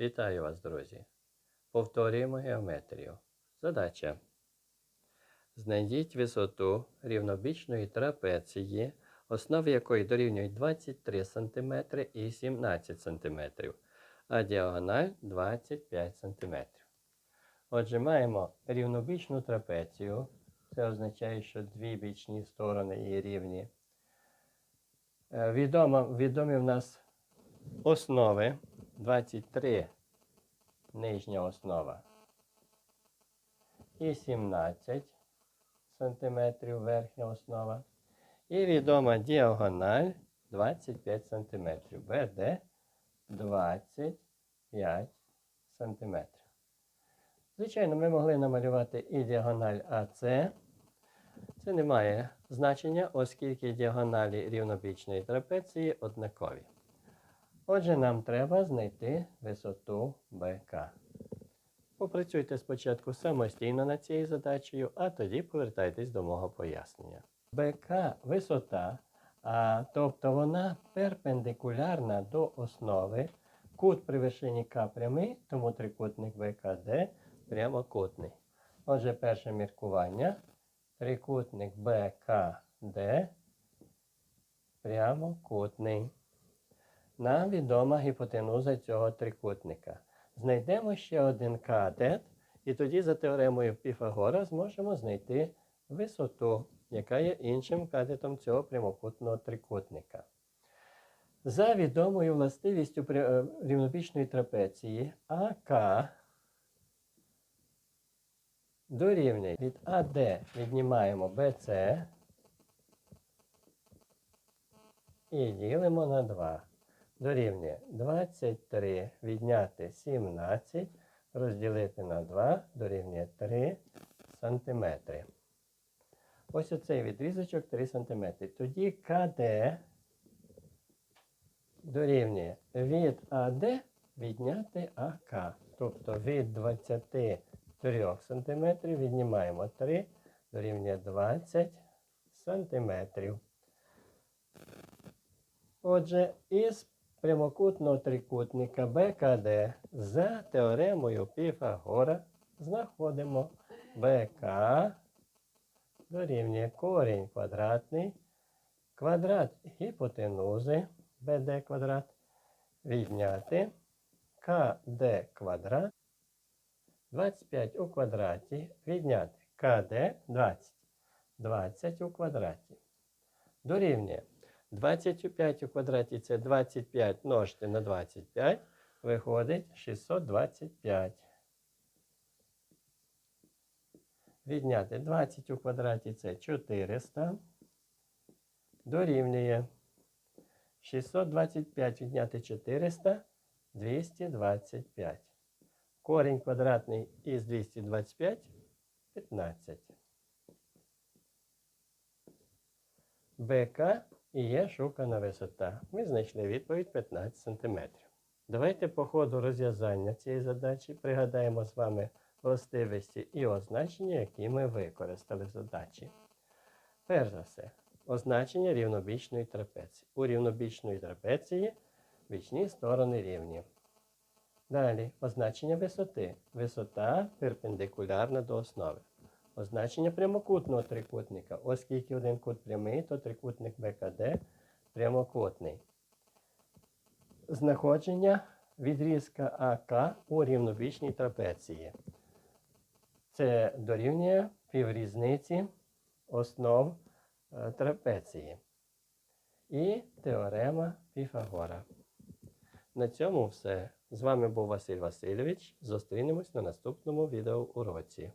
Вітаю вас, друзі! Повторюємо геометрію. Задача. Знайдіть висоту рівнобічної трапеції, основи якої дорівнюють 23 см і 17 см, а діагональ 25 см. Отже, маємо рівнобічну трапецію. Це означає, що дві бічні сторони її рівні. Е, Відомо, відомі в нас основи 23 нижня основа і 17 см верхня основа. І відома діагональ 25 см. БД 25 см. Звичайно, ми могли намалювати і діагональ АС. Це не має значення, оскільки діагоналі рівнобічної трапеції однакові. Отже, нам треба знайти висоту БК. Попрацюйте спочатку самостійно над цією задачею, а тоді повертайтесь до мого пояснення. БК висота, а, тобто вона перпендикулярна до основи. Кут при вершині К прямий, тому трикутник БКД прямокутний. Отже, перше міркування. Трикутник БКД прямокутний. Нам відома гіпотенуза цього трикутника. Знайдемо ще один катет, і тоді за теоремою Піфагора зможемо знайти висоту, яка є іншим катетом цього прямокутного трикутника. За відомою властивістю е, рівнобічної трапеції АК дорівнює від АД віднімаємо БЦ і ділимо на 2 дорівнює 23 відняти 17, розділити на 2 дорівнює 3 см. Ось оцей відрізочок 3 см. Тоді КД дорівнює від АД відняти АК. Тобто від 23 см віднімаємо 3 дорівнює 20 см. Отже, із прямокутного трикутника БКД за теоремою Піфагора знаходимо БК дорівнює корінь квадратний, квадрат гіпотенузи БД квадрат відняти КД квадрат 25 у квадраті відняти КД 20. 20 у квадраті. Дорівнює 25 у квадраті це 25 множити на 25, виходить 625. Відняти 20 у квадраті це 400. Дорівнює 625 відняти 400 225. Корінь квадратний із 225 15. БК і є шукана висота. Ми знайшли відповідь 15 см. Давайте по ходу розв'язання цієї задачі пригадаємо з вами властивості і означення, які ми використали в задачі. Перш за все, означення рівнобічної трапеції. У рівнобічної трапеції бічні сторони рівні. Далі означення висоти. Висота перпендикулярна до основи. Означення прямокутного трикутника. Оскільки один кут прямий, то трикутник БКД прямокутний. Знаходження відрізка АК у рівнобічній трапеції. Це дорівнює піврізниці основ е, трапеції. І теорема Піфагора. На цьому все. З вами був Василь Васильович. Зустрінемось на наступному відеоуроці.